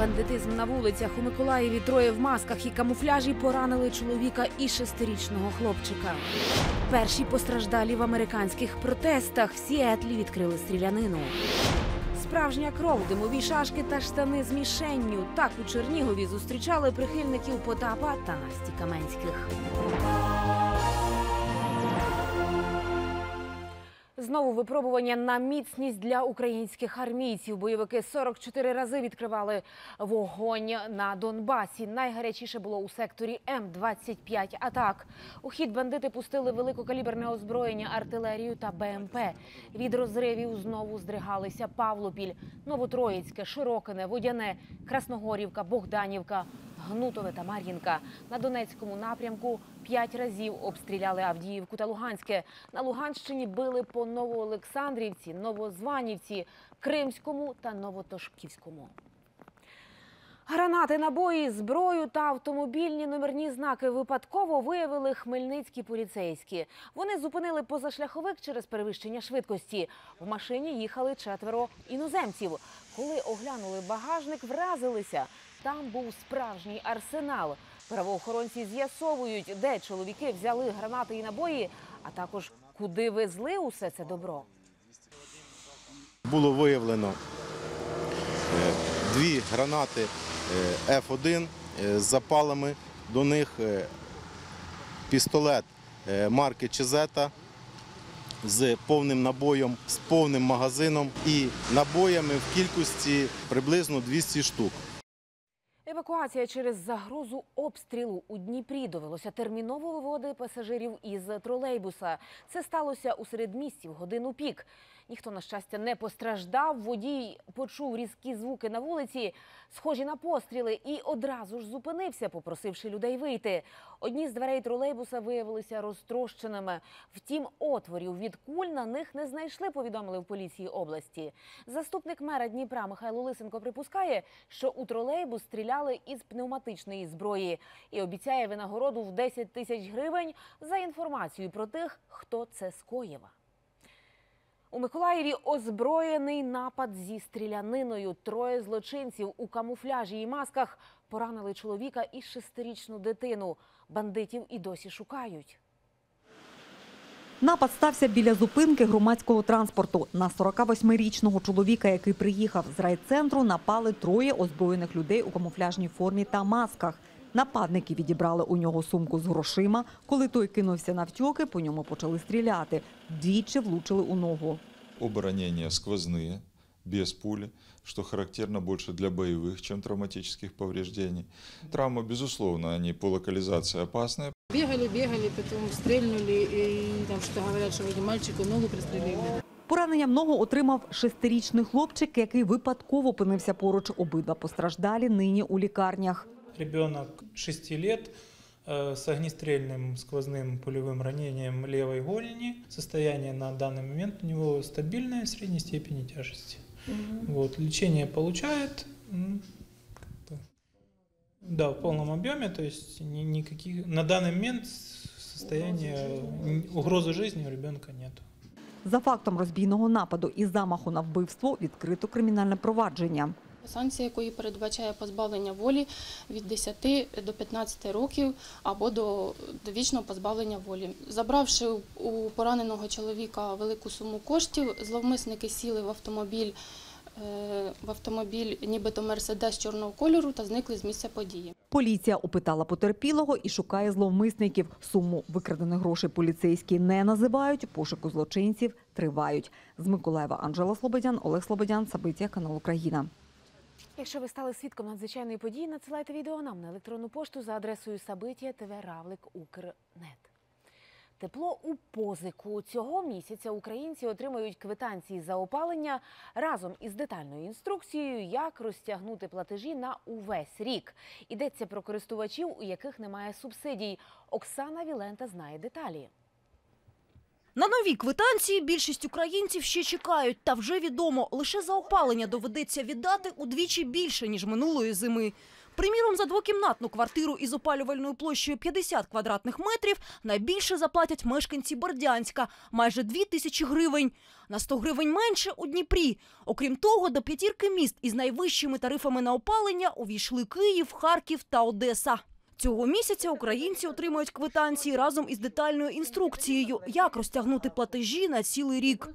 Бандитизм на вулицях у Миколаєві троє в масках і камуфляжі поранили чоловіка і шестирічного хлопчика. Перші постраждалі в американських протестах в Сіетлі відкрили стрілянину. Справжня кров, димові шашки та штани з мішенню. Так у Чернігові зустрічали прихильників Потапа та Насті Каменських. Знову випробування на міцність для українських армійців. Бойовики 44 рази відкривали вогонь на Донбасі. Найгарячіше було у секторі М-25 атак. У хід бандити пустили великокаліберне озброєння, артилерію та БМП. Від розривів знову здригалися Павлопіль, Новотроїцьке, Широкине, Водяне, Красногорівка, Богданівка. Гнутове та Мар'їнка. На Донецькому напрямку п'ять разів обстріляли Авдіївку та Луганське. На Луганщині били по Новоолександрівці, Новозванівці, Кримському та Новотошківському. Гранати, набої, зброю та автомобільні номерні знаки випадково виявили хмельницькі поліцейські. Вони зупинили позашляховик через перевищення швидкості. В машині їхали четверо іноземців. Коли оглянули багажник, вразилися. Там був справжній арсенал. Правоохоронці з'ясовують, де чоловіки взяли гранати і набої, а також куди везли усе це добро. Було виявлено е, дві гранати е, F1 е, з запалами. До них е, пістолет е, марки Чезета з повним набоєм, з повним магазином і набоями в кількості приблизно 200 штук. Евакуація через загрозу обстрілу у Дніпрі довелося терміново виводити пасажирів із тролейбуса. Це сталося у середмісті в годину пік. Ніхто, на щастя, не постраждав. Водій почув різкі звуки на вулиці, схожі на постріли, і одразу ж зупинився, попросивши людей вийти. Одні з дверей тролейбуса виявилися розтрощеними. Втім, отворів від куль на них не знайшли, повідомили в поліції області. Заступник мера Дніпра Михайло Лисенко припускає, що у тролейбус стріляли із пневматичної зброї і обіцяє винагороду в 10 тисяч гривень за інформацію про тих, хто це скоїв. У Миколаєві озброєний напад зі стріляниною. Троє злочинців у камуфляжі і масках поранили чоловіка і шестирічну дитину. Бандитів і досі шукають. Напад стався біля зупинки громадського транспорту. На 48-річного чоловіка, який приїхав з райцентру, напали троє озброєних людей у камуфляжній формі та масках. Нападники відібрали у нього сумку з грошима. Коли той кинувся навтьоки, по ньому почали стріляти. Двічі влучили у ногу. Оба ранения сквозные, без пули, что характерно больше для боевых, чем травматических повреждений. Травмы, безусловно, они по локализации опасные. Бегали, бегали, потом стрельнули, и там что говорят, что вроде мальчику ногу пристрелили. Поранення в ногу отримав шестирічний хлопчик, який випадково опинився поруч. Обидва постраждалі нині у лікарнях. Ребенок 6 лет э, с огнестрельным сквозным пулевым ранением левой голени. Состояние на данный момент у него стабильное, средней степени тяжести. Вот, лечение получает. м, как-то, Да, в полном объеме, то есть ни- никаких на данный момент состояние м, угрозы жизни у ребенка нету. За фактом розбійного нападу і замаху на вбивство відкрито кримінальне провадження. Санкція якої передбачає позбавлення волі від 10 до 15 років або до довічного позбавлення волі. Забравши у- пораненого чоловіка велику суму коштів, зловмисники сіли в автомобіль, е, в автомобіль нібито Мерседес чорного кольору та зникли з місця події. Поліція опитала потерпілого і шукає зловмисників. Суму викрадених грошей поліцейські не називають. Пошуку злочинців тривають. З Миколаєва Анжела Слободян, Олег Слободян, Сабиття, канал Україна. Якщо ви стали свідком надзвичайної події, надсилайте відео нам на електронну пошту за адресою Сабиття ТВ Укрнет. Тепло у позику цього місяця українці отримають квитанції за опалення разом із детальною інструкцією, як розтягнути платежі на увесь рік. Йдеться про користувачів, у яких немає субсидій. Оксана Вілента знає деталі. На нові квитанції більшість українців ще чекають. Та вже відомо, лише за опалення доведеться віддати удвічі більше, ніж минулої зими. Приміром, за двокімнатну квартиру із опалювальною площею 50 квадратних метрів найбільше заплатять мешканці Бордянська – майже 2 тисячі гривень. На 100 гривень менше у Дніпрі. Окрім того, до п'ятірки міст із найвищими тарифами на опалення увійшли Київ, Харків та Одеса. Цього місяця українці отримають квитанції разом із детальною інструкцією, як розтягнути платежі на цілий рік.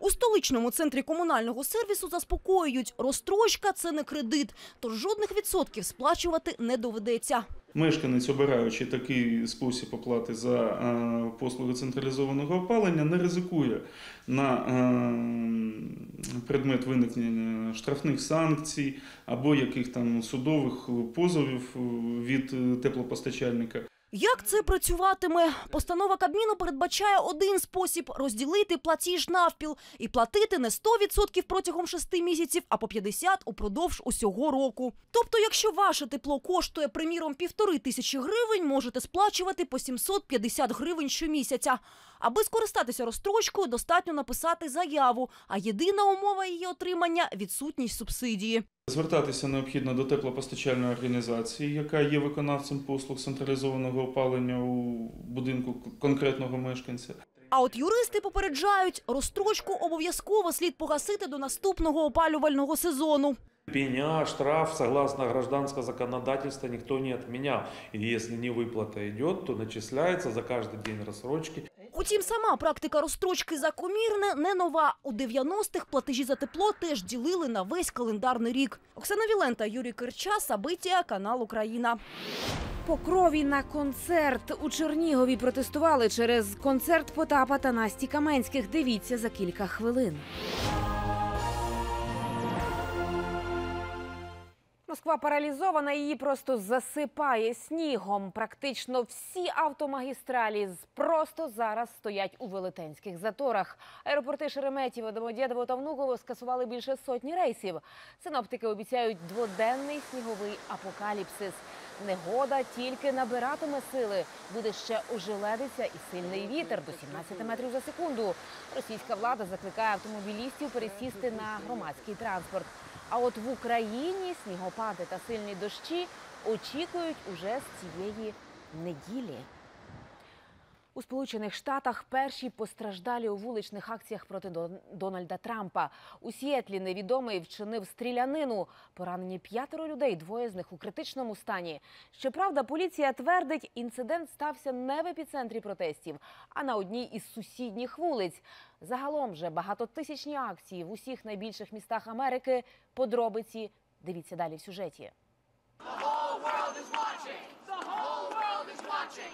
У столичному центрі комунального сервісу заспокоюють, розстрочка – це не кредит, тож жодних відсотків сплачувати не доведеться. Мешканець, обираючи такий спосіб оплати за е, послуги централізованого опалення, не ризикує на е, предмет виникнення штрафних санкцій або яких там судових позовів від е, теплопостачальника. Як це працюватиме? Постанова Кабміну передбачає один спосіб – розділити платіж навпіл і платити не 100% протягом 6 місяців, а по 50 упродовж усього року. Тобто, якщо ваше тепло коштує, приміром, півтори тисячі гривень, можете сплачувати по 750 гривень щомісяця. Аби скористатися розстрочкою, достатньо написати заяву, а єдина умова її отримання – відсутність субсидії. Звертатися необхідно до теплопостачальної організації, яка є виконавцем послуг централізованого опалення у будинку конкретного мешканця. А от юристи попереджають, розстрочку обов'язково слід погасити до наступного опалювального сезону. Пеня, штраф, согласно гражданского законодательства, никто не отменял. И если не выплата идет, то начисляется за каждый день рассрочки. Утім, сама практика розстрочки за комірне не нова. У 90-х платежі за тепло теж ділили на весь календарний рік. Оксана Вілента, Юрій Кирча, Сабиття, канал Україна. По крові на концерт у Чернігові протестували через концерт Потапа та Насті Каменських. Дивіться за кілька хвилин. Москва паралізована, її просто засипає снігом. Практично всі автомагістралі просто зараз стоять у велетенських заторах. Аеропорти Шереметєво, Домодєдово та Внуково скасували більше сотні рейсів. Синоптики обіцяють дводенний сніговий апокаліпсис. Негода тільки набиратиме сили. Буде ще ожеледиця і сильний вітер до 17 метрів за секунду. Російська влада закликає автомобілістів пересісти на громадський транспорт. А от в Україні снігопади та сильні дощі очікують уже з цієї неділі. У Сполучених Штатах перші постраждалі у вуличних акціях проти Дон- Дональда Трампа. У Сіетлі невідомий вчинив стрілянину. Поранені п'ятеро людей, двоє з них у критичному стані. Щоправда, поліція твердить, інцидент стався не в епіцентрі протестів, а на одній із сусідніх вулиць. Загалом же багатотисячні акції в усіх найбільших містах Америки. Подробиці дивіться далі в сюжеті.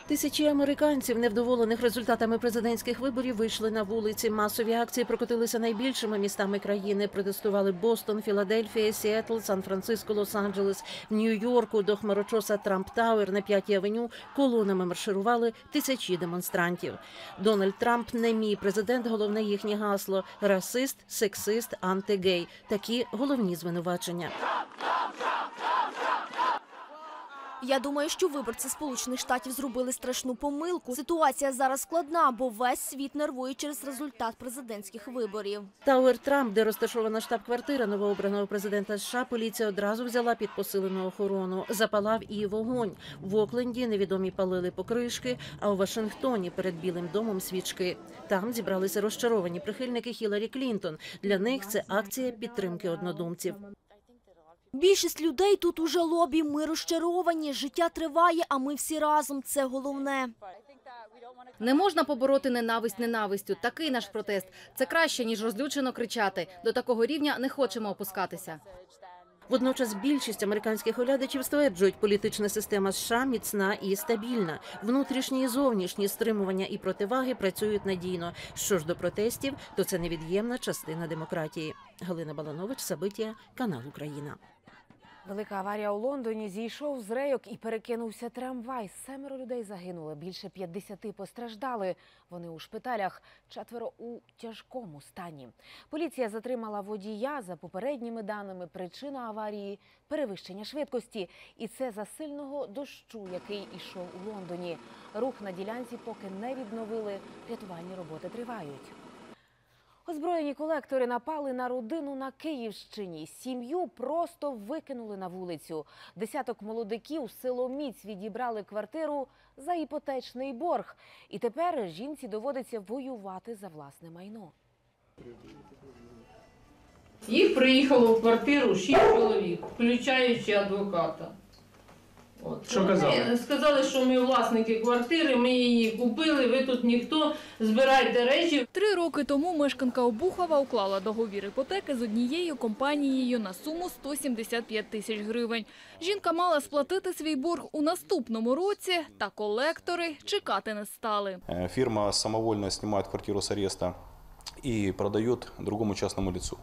Тисячі американців, невдоволених результатами президентських виборів, вийшли на вулиці. Масові акції прокотилися найбільшими містами країни. Протестували Бостон, Філадельфія, Сіетл, Сан-Франциско, Лос-Анджелес, Нью-Йорку до хмарочоса Трамп Тауер на п'ятій авеню колонами марширували тисячі демонстрантів. Дональд Трамп не мій президент. Головне їхнє гасло: расист, сексист, антигей. Такі головні звинувачення. Я думаю, що виборці Сполучених Штатів зробили страшну помилку. Ситуація зараз складна, бо весь світ нервує через результат президентських виборів. Тауер Трамп, де розташована штаб-квартира новообраного президента США, поліція одразу взяла під посилену охорону. Запалав і вогонь. В Окленді невідомі палили покришки, а у Вашингтоні перед Білим домом свічки. Там зібралися розчаровані прихильники Хіларі Клінтон. Для них це акція підтримки однодумців. Більшість людей тут у жалобі. Ми розчаровані. Життя триває, а ми всі разом. Це головне. Не можна побороти ненависть ненавистю. Такий наш протест. Це краще ніж розлючено кричати. До такого рівня не хочемо опускатися. Водночас більшість американських оглядачів стверджують, політична система США міцна і стабільна. Внутрішні і зовнішні стримування і противаги працюють надійно. Що ж до протестів, то це невід'ємна частина демократії. Галина Баланович, Сабиття, канал Україна. Велика аварія у Лондоні зійшов з рейок і перекинувся трамвай. Семеро людей загинули, більше 50 постраждали. Вони у шпиталях, четверо у тяжкому стані. Поліція затримала водія за попередніми даними. Причина аварії перевищення швидкості. І це за сильного дощу, який ішов у Лондоні. Рух на ділянці поки не відновили. Рятувальні роботи тривають. Озброєні колектори напали на родину на Київщині. Сім'ю просто викинули на вулицю. Десяток молодиків силоміць відібрали квартиру за іпотечний борг. І тепер жінці доводиться воювати за власне майно. Їх приїхало в квартиру шість чоловік, включаючи адвоката. От. Що Вони казали? Сказали, що ми власники квартири, ми її купили, ви тут ніхто, збирайте речі. Три роки тому мешканка Обухова уклала договір іпотеки з однією компанією на суму 175 тисяч гривень. Жінка мала сплатити свій борг у наступному році, та колектори чекати не стали. Э, Фирма самовольно снимает квартиру с ареста и продает другому частному лицу.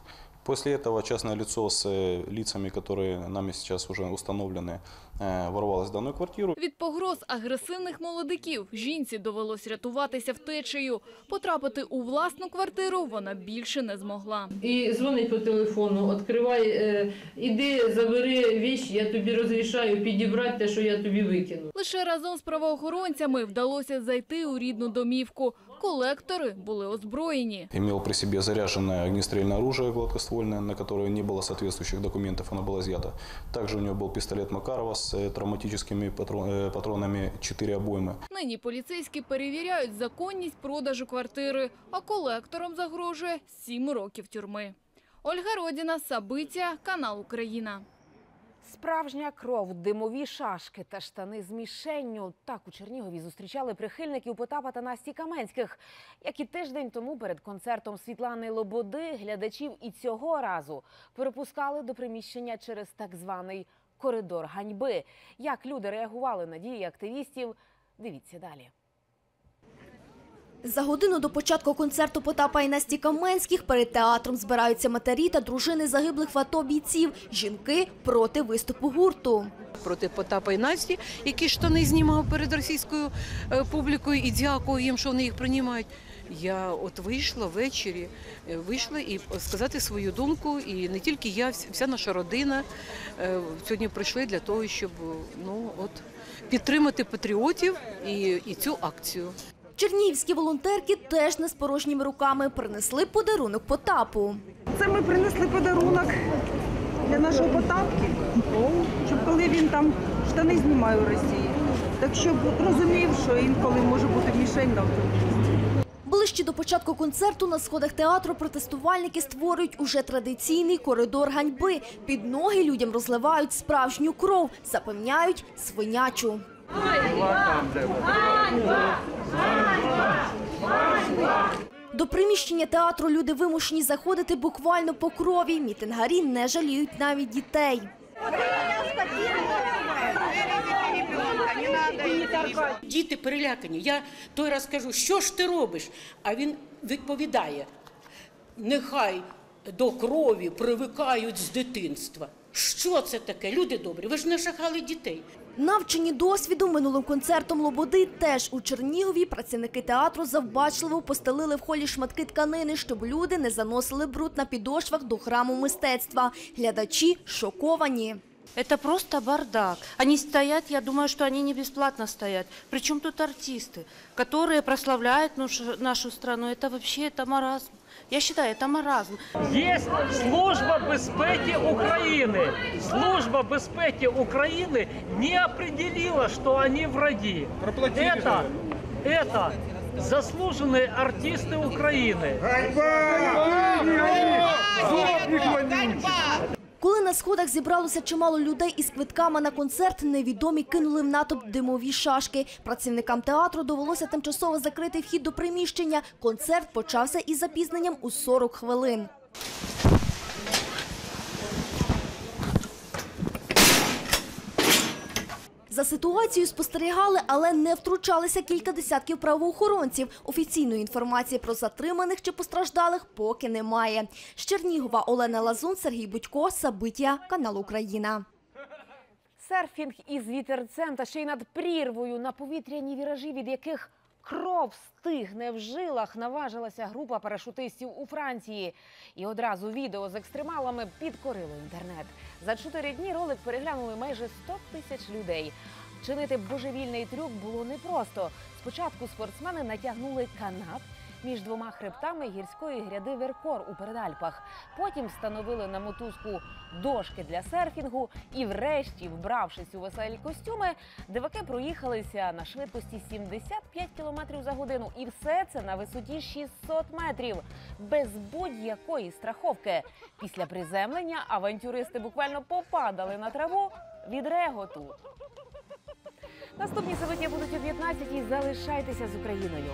После этого частное лицо с э, лицами, которые нами сейчас уже установлены, э, ворвалось в данную квартиру. Від погроз агресивних молодиків жінці довелось рятуватися втечею. Потрапити у власну квартиру вона більше не змогла. І дзвонить по телефону, відкривай, е, іди, забери віч, я тобі розрішаю підібрати те, що я тобі викину. Лише разом з правоохоронцями вдалося зайти у рідну домівку. Колектори були озброєні. Имел при себе заряженное огнестрельное оружие гладкоствольное, на которое не было соответствующих документов, оно было изъято. Также у него был пистолет Макарова с э, травматическими патрон- э, патронами 4 обоймы. Нині поліцейські перевіряють законність продажу квартири, а колекторам загрожує сім років тюрми. Ольга Родіна, Сабиття, канал Україна. Справжня кров, димові шашки та штани з мішенню. Так у Чернігові зустрічали прихильників Потапа та Насті Каменських. Як і тиждень тому перед концертом Світлани Лободи, глядачів і цього разу перепускали до приміщення через так званий коридор ганьби. Як люди реагували на дії активістів, дивіться далі. За годину до початку концерту Потапа і Насті Каменських перед театром збираються матері та дружини загиблих в АТО бійців. Жінки проти виступу гурту. проти Потапа і Насті, які штани знімав перед російською е, публікою, і дякую їм, що вони їх приймають. Я от вийшла ввечері, е, вийшла і сказати свою думку, і не тільки я, вся- наша родина е, сьогодні прийшли для того, щоб ну от підтримати патріотів і, і цю акцію. Чернігівські волонтерки теж не з порожніми руками принесли подарунок Потапу. Це ми принесли подарунок для нашого Потапки, щоб коли він там штани знімає у Росії, так щоб розумів, що інколи може бути мішень на автобусі. Ближче до початку концерту на сходах театру протестувальники створюють уже традиційний коридор ганьби. Під ноги людям розливають справжню кров, запевняють свинячу. До приміщення театру люди вимушені заходити буквально по крові. Мітингарі не жаліють навіть дітей. Діти перелякані. Я той раз кажу, що ж ти робиш? А він відповідає: нехай до крові привикають з дитинства. Що це таке? Люди добрі, ви ж не шахали дітей. Навчені досвіду минулим концертом Лободи теж у Чернігові працівники театру завбачливо постелили в холі шматки тканини, щоб люди не заносили бруд на підошвах до храму мистецтва. Глядачі шоковані. Это просто бардак. Они стоят, я думаю, что они не бесплатно стоят. Причем тут артисты, которые прославляют нашу, нашу страну. Это вообще это маразм. Я считаю, это маразм. Є служба безпеки України. Служба безпеки України не определила, что они враги. Это, это заслуженные артисты Украины. Коли на сходах зібралося чимало людей із квитками на концерт, невідомі кинули в натовп димові шашки. Працівникам театру довелося тимчасово закрити вхід до приміщення. Концерт почався із запізненням у 40 хвилин. За ситуацією спостерігали, але не втручалися кілька десятків правоохоронців. Офіційної інформації про затриманих чи постраждалих поки немає. З Чернігова Олена Лазун, Сергій Будько, Сабиття, канал Україна. Серфінг із вітерцем та ще й над прірвою на повітряні віражі, від яких кров стигне в жилах, наважилася група парашутистів у Франції. І одразу відео з екстремалами підкорило інтернет. За чотири дні ролик переглянули майже 100 тисяч людей. Чинити божевільний трюк було непросто. Спочатку спортсмени натягнули канат між двома хребтами гірської гряди Веркор у Передальпах. Потім встановили на мотузку дошки для серфінгу і, врешті, вбравшись у веселі костюми, диваки проїхалися на швидкості 75 км за годину. І все це на висоті 600 метрів, без будь-якої страховки. Після приземлення авантюристи буквально попадали на траву від реготу. Наступні события будуть о 15-й. Залишайтеся з Україною.